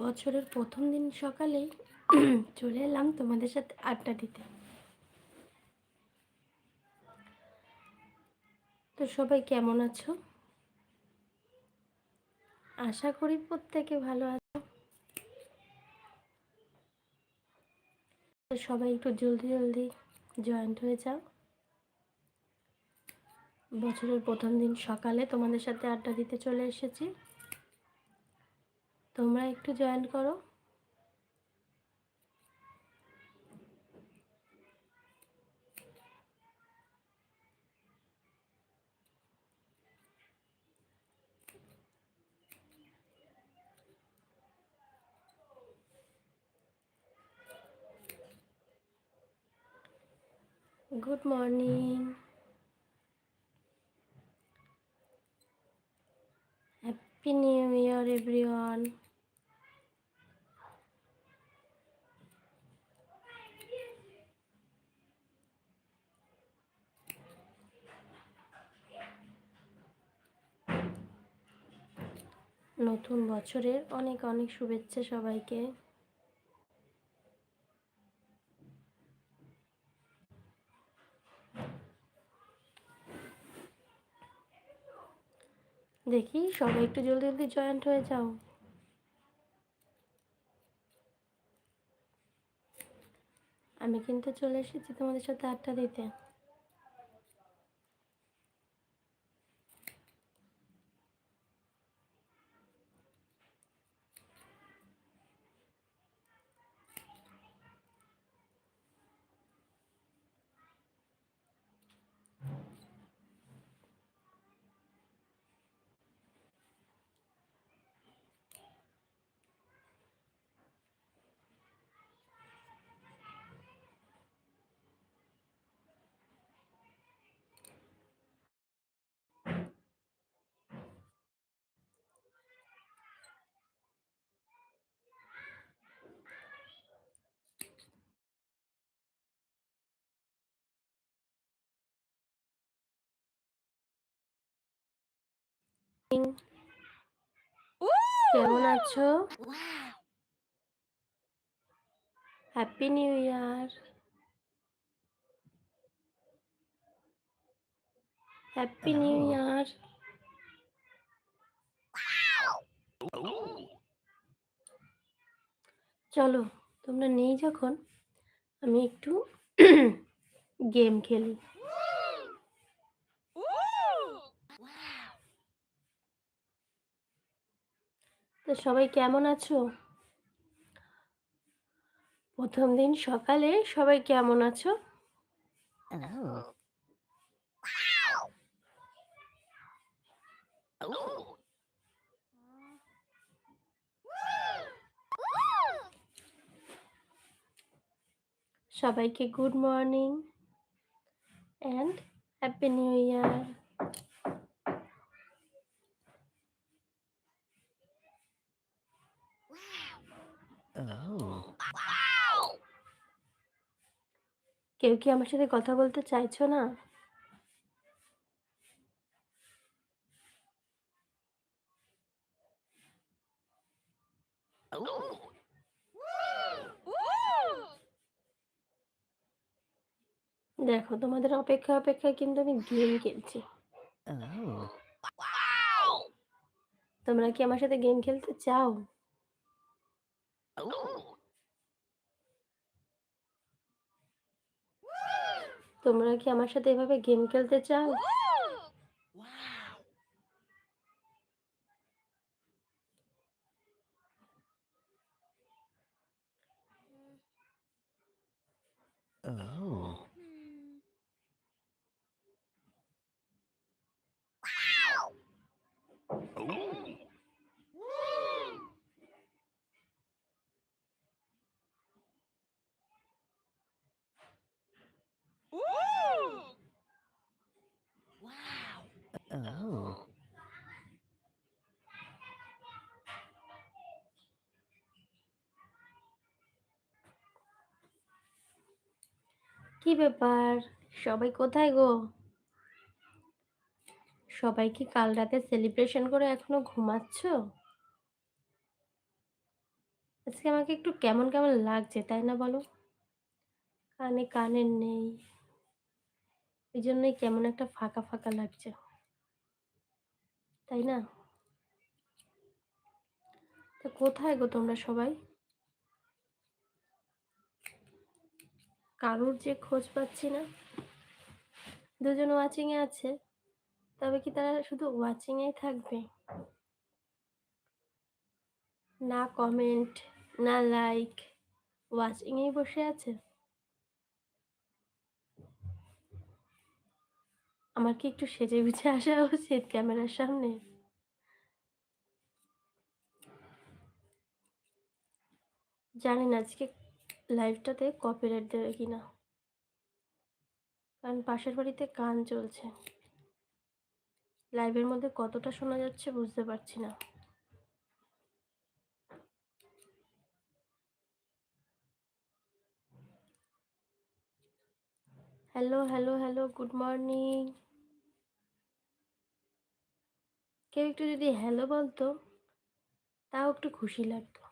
বছরের প্রথম দিন সকালে চলে এলাম তোমাদের সাথে আড্ডা দিতে। তো সবাই কেমন আছো? আশা করি প্রত্যেকে ভালো আছো। তো সবাই একটু জলদি জলদি জয়েন্ট হয়ে যাও। বছরের প্রথম দিন সকালে তোমাদের সাথে আড্ডা দিতে চলে এসেছি। তোমরা একটু জয়েন করো। Good morning happy new year everyone নতুন বছরের অনেক অনেক শুভেচ্ছা সবাইকে। দেখি, সবাই একটু জলদি জলদি জয়েন্ট হয়ে যাও। আমি কিন্তু চলে এসেছি তোমাদের সাথে আড্ডা দিতে। কেমন আছো? Happy new year happy new year চলো তোমরা নেই যখন আমি একটু গেম খেলি। তো সবাই কেমন আছো? প্রথম দিন সকালে সবাই কেমন আছো? সবাইকে good morning and happy new year. কেউ কি আমার সাথে কথা বলতে চাইছো না? দেখো, তোমাদের অপেক্ষা অপেক্ষায় কিন্তু আমি গেম খেলছি। তোমরা কি আমার সাথে গেম খেলতে চাও? তোমরা কি আমার সাথে এভাবে গেম খেলতে চাও? কি ব্যাপার? সবাই কোথায় গো? সবাই কি কাল রাতে সেলিব্রেশন করে এখনও ঘুমাচ্ছ? আজকে আমাকে একটু কেমন কেমন লাগছে, তাই না বলো? কানে কানের নেই। এই জন্যই কেমন একটা ফাঁকা ফাঁকা লাগছে। তাই না? তো কোথায় গো তোমরা সবাই? কারুর যে খোঁজ পাচ্ছি না। দুজন ওয়াচিংয়ে আছে। তবে কি তারা শুধু ওয়াচিংয়েই থাকবে? না কমেন্ট না লাইক ওয়াচিংয়েই বসে আছে। আমার কি একটু সেজে গুছে আসা উচিত ক্যামেরার সামনে? জানি না, আজকে লাইভটাতে কপিরাইট দেবে কি না কারণ পাশের বাড়িতে গান চলছে। লাইভের মধ্যে কতটা শোনা যাচ্ছে বুঝতে পারছি না। Hello hello hello good morning কেউ একটু যদি হ্যালো বলতো, তাও একটু খুশি লাগতো।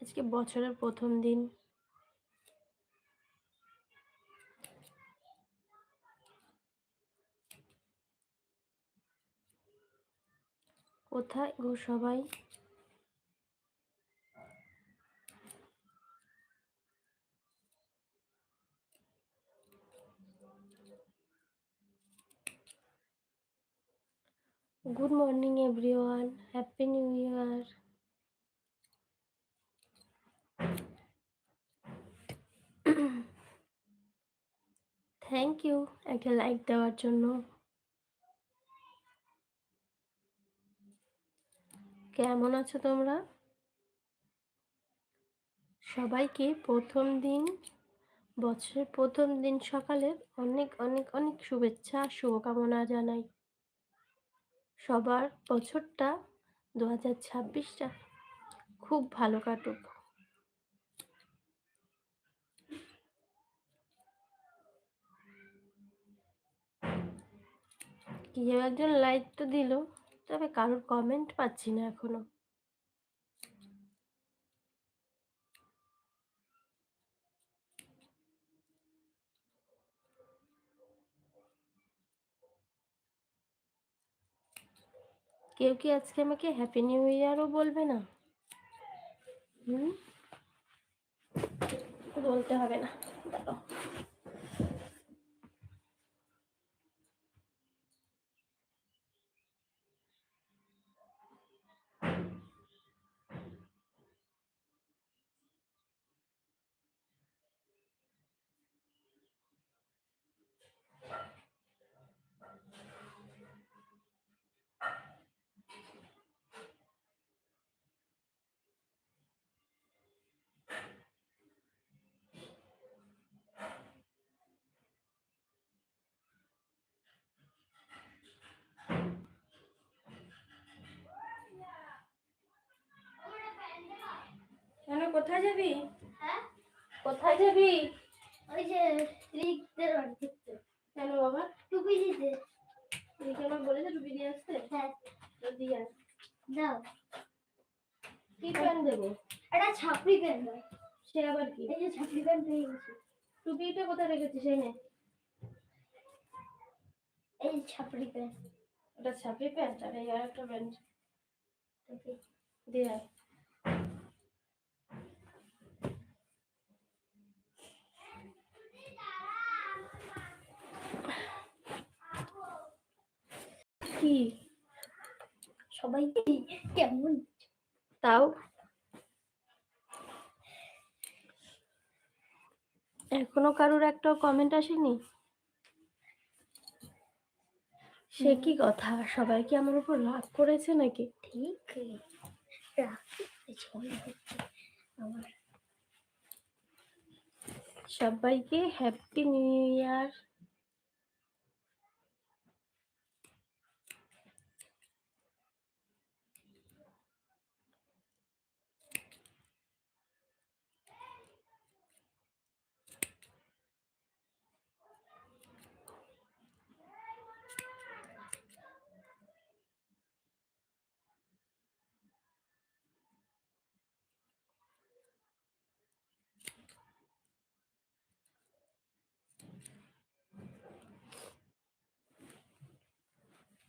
আজকে বছরের প্রথম দিন। কোথায় গো সবাই? Good morning everyone happy new year thank you একটা লাইক দেওয়ার জন্য। কেমন আছো তোমরা? সবাইকে প্রথম দিন, বছরের প্রথম দিন সকালে অনেক অনেক অনেক শুভেচ্ছা শুভকামনা জানাই। সবার বছরটা দু হাজার ছাব্বিশটা খুব ভালো কাটুক। কেউ একজন লাইক তো দিল। তবে কারোর কমেন্ট পাচ্ছি না এখনও। কেউ কি আজকে আমাকে হ্যাপি নিউ ইয়ারও বলবে না? হুম? বলতে হবে না। দাঁড়াও কেন কোথায় যাবি? হ্যাঁ? কোথায় যাবি? ওই যে বাড়ি দেখতে কেন বাবা? টুপি দিতে। তুই কি আমার বলেছে টুপি দিয়ে আসতে? হ্যাঁ। তো দিয়ে আস। দাও। কি প্যান্ট দেবো? একটা ছাপড়ি প্যান্ট দাও। সে আবার কি? এই যে ছাপড়ি প্যান্ট পেয়ে গেছি। টুপিটা কোথায় রেখেছিস? এই নে। এই ছাপড়ি প্যান্ট। ওটা ছাপড়ি প্যান্ট আর এই আর একটা প্যান্ট দিয়ে কি সবাইকে কেমন? তাও এখনও কারোর একটাও কমেন্ট আসেনি? সে কি কথা? সবাই কি আমার উপর রাগ করেছে নাকি? ঠিক। সবাইকে হ্যাপি নিউ ইয়ার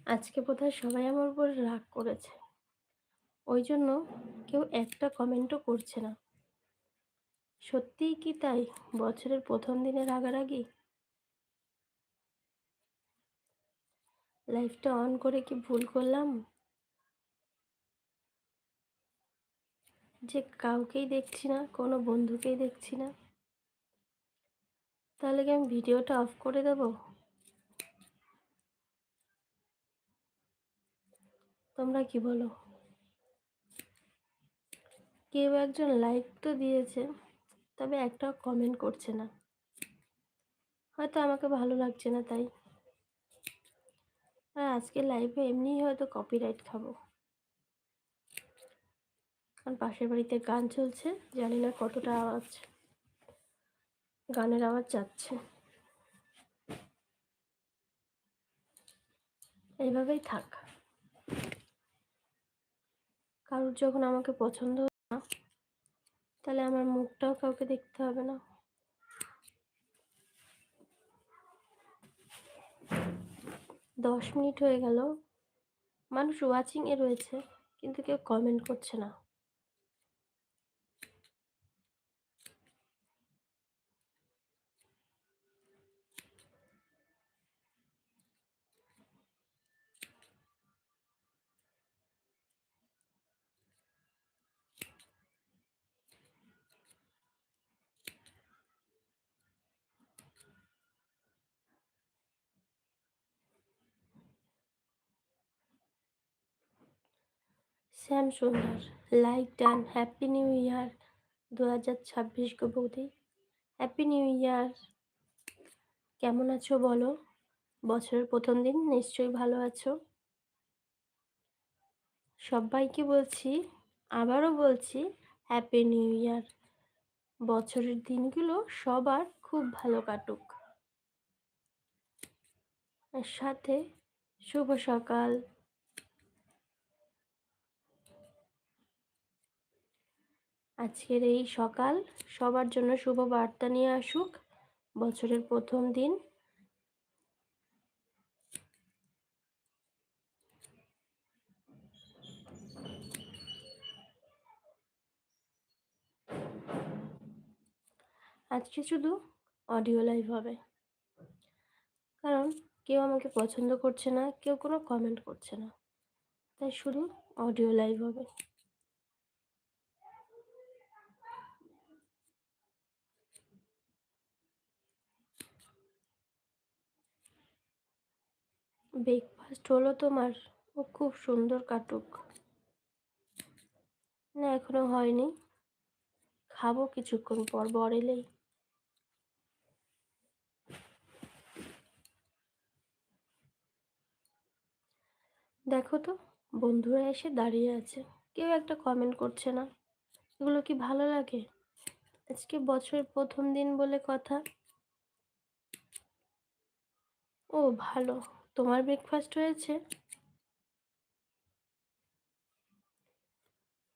আজকে বোধহয় সবাই আমার উপর রাগ করেছে। ওই জন্য কেউ একটা কমেন্টও করছে না। সত্যিই কি তাই? বছরের প্রথম দিনে রাগারাগি? লাইফটা অন করে কি ভুল করলাম? যে কাউকেই দেখছি না, কোনো বন্ধুকেই দেখছি না। তাহলে কি আমি ভিডিওটা অফ করে দেব? তোমরা কি বলো? কেউ একজন লাইক তো দিয়েছে, তবে একটা কমেন্ট করছে না। হয়তো আমাকে ভালো লাগছে না তাই। আর আজকে লাইভে এমনিই হয়তো কপিরাইট খাব। কারণ পাশের বাড়িতে গান চলছে, জানি না কতটা আওয়াজ, গানের আওয়াজ যাচ্ছে। এইভাবেই থাক। কারোর যখন আমাকে পছন্দ না, তাহলে আমার মুখটাও কাউকে দেখতে হবে না। দশ মিনিট হয়ে গেল। মানুষ ওয়াচিংয়ে রয়েছে, কিন্তু কেউ কমেন্ট করছে না। Shyam Sundar. Like done. Happy new year. দু হাজার ছাব্বিশ গো বৌদি হ্যাপি নিউ ইয়ার। কেমন আছো বলো? বছরের প্রথম দিন, নিশ্চয়ই ভালো আছো? সবাইকে বলছি, আবারও বলছি, হ্যাপি নিউ ইয়ার। বছরের দিনগুলো সবার খুব ভালো কাটুক। সাথে শুভ সকাল। আজকের এই সকাল সবার জন্য শুভ বার্তা নিয়ে আসুক। বছরের প্রথম দিন। আজকে শুধু অডিও লাইভ হবে। কারণ কেউ আমাকে পছন্দ করছে না, কেউ কোনো কমেন্ট করছে না। তাই শুধু অডিও লাইভ হবে। ব্রেকফাস্ট হলো তোমার, ও খুব সুন্দর কাটুক। না, এখনও হয়নি। খাব কিছুক্ষণ পর, বর এলেই। দেখো তো, বন্ধুরা এসে দাঁড়িয়ে আছে। কেউ একটা কমেন্ট করছে না। এগুলো কি ভালো লাগে? আজকে বছরের প্রথম দিন বলে কথা। ও, ভালো। তোমার ব্রেকফাস্ট হয়েছে?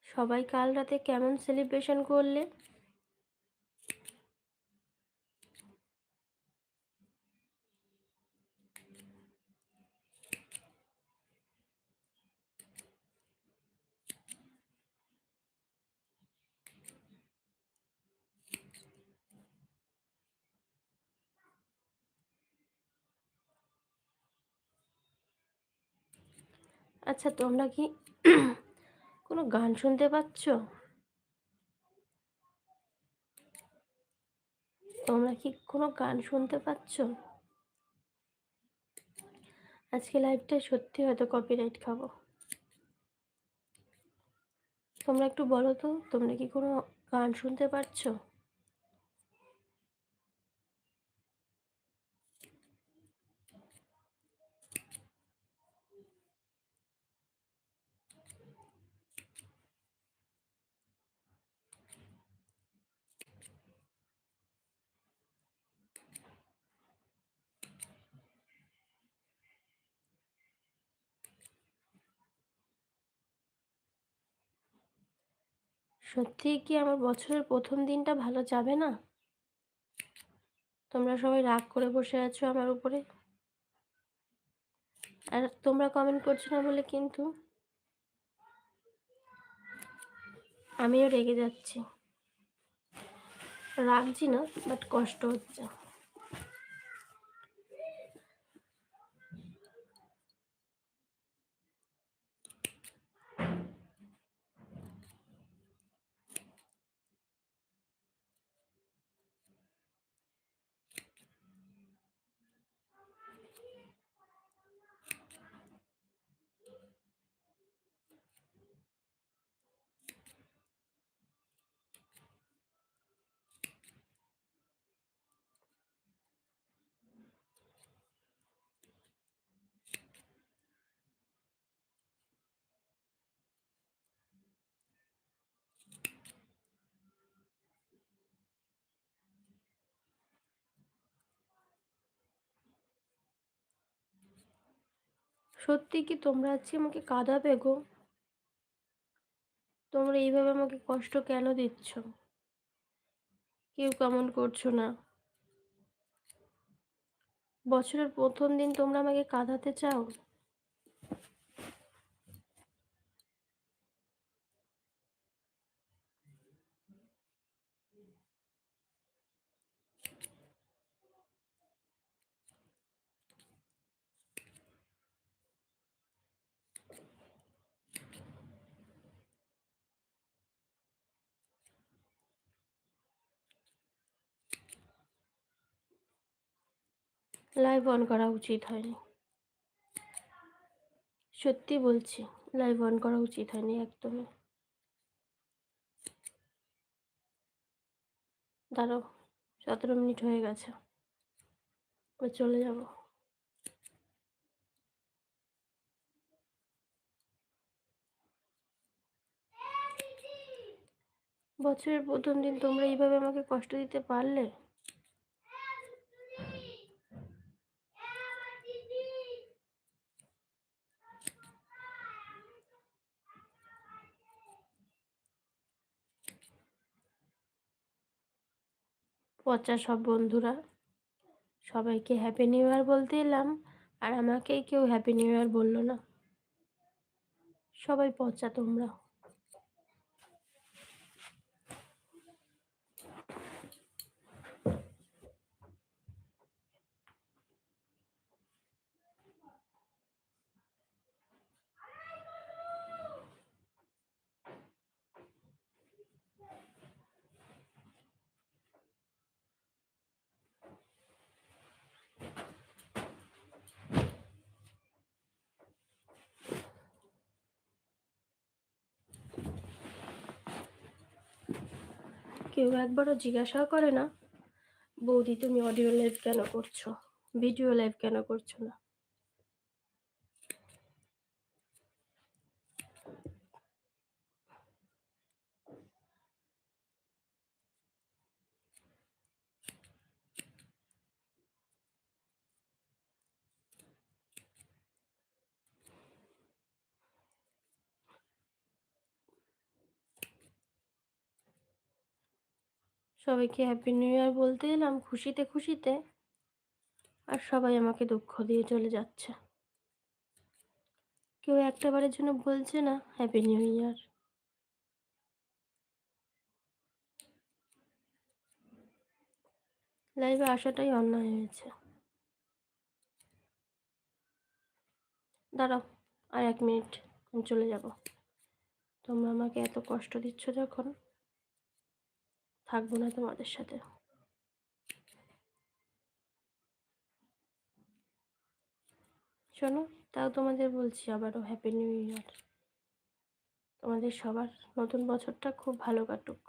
সবাই কাল রাতে কেমন সেলিব্রেশন করলে? আচ্ছা তোমরা কি কোনো গান শুনতে পাচ্ছ? তোমরা কি কোনো গান শুনতে পাচ্ছ? আজকে লাইভটা সত্যি হয়তো কপিরাইট খাব। তোমরা একটু বলো তো, তোমরা কি কোনো গান শুনতে পাচ্ছ সত্যিই কি আমার বছরের প্রথম দিনটা ভালো যাবে না? তোমরা সবাই রাগ করে বসে আছো আমার উপরে। আর তোমরা কমেন্ট করছ না বলে কিন্তু আমিও রেগে যাচ্ছি। রাগছি না বাট কষ্ট হচ্ছে। সত্যি কি তোমরা আজকে আমাকে কাঁদাবে গো? তোমরা এইভাবে আমাকে কষ্ট কেন দিচ্ছ? কেউ কেমন করছ না? বছরের প্রথম দিন তোমরা আমাকে কাঁদাতে চাও? লাইভ অন করা উচিত হয়নি। সত্যি বলছি লাইভ অন করা উচিত হয়নি একদমই। দাঁড়াও, সতেরো মিনিট হয়ে গেছে। চলে যাব। বছরের প্রথম দিন তোমরা এইভাবে আমাকে কষ্ট দিতে পারলে? পচা সব বন্ধুরা। সবাইকে হ্যাপি নিউ ইয়ার বলতে এলাম, আর আমাকেই কেউ হ্যাপি নিউ ইয়ার বলল না। সবাই পচা তোমরা। কেউ একবারও জিজ্ঞাসাও করে না, বৌদি, তুমি অডিও লাইভ কেন করছ? ভিডিও লাইভ কেন করছ না? সবাইকে হ্যাপি নিউ ইয়ার বলতে এলাম, খুশিতে খুশিতে। আর সবাই আমাকে দুঃখ দিয়ে চলে যাচ্ছে। কেউ একটা বারের জন্য বলছে না হ্যাপি নিউ ইয়ার লাইভে আসাটাই অন্যায় হয়েছে। দাঁড়াও, আর এক মিনিট, আমি চলে যাব। তোমরা আমাকে এত কষ্ট দিচ্ছ যখন? থাকব না তোমাদের সাথে। শোনো, তাও তোমাদের বলছি আবারও হ্যাপি নিউ ইয়ার তোমাদের সবার নতুন বছরটা খুব ভালো কাটুক।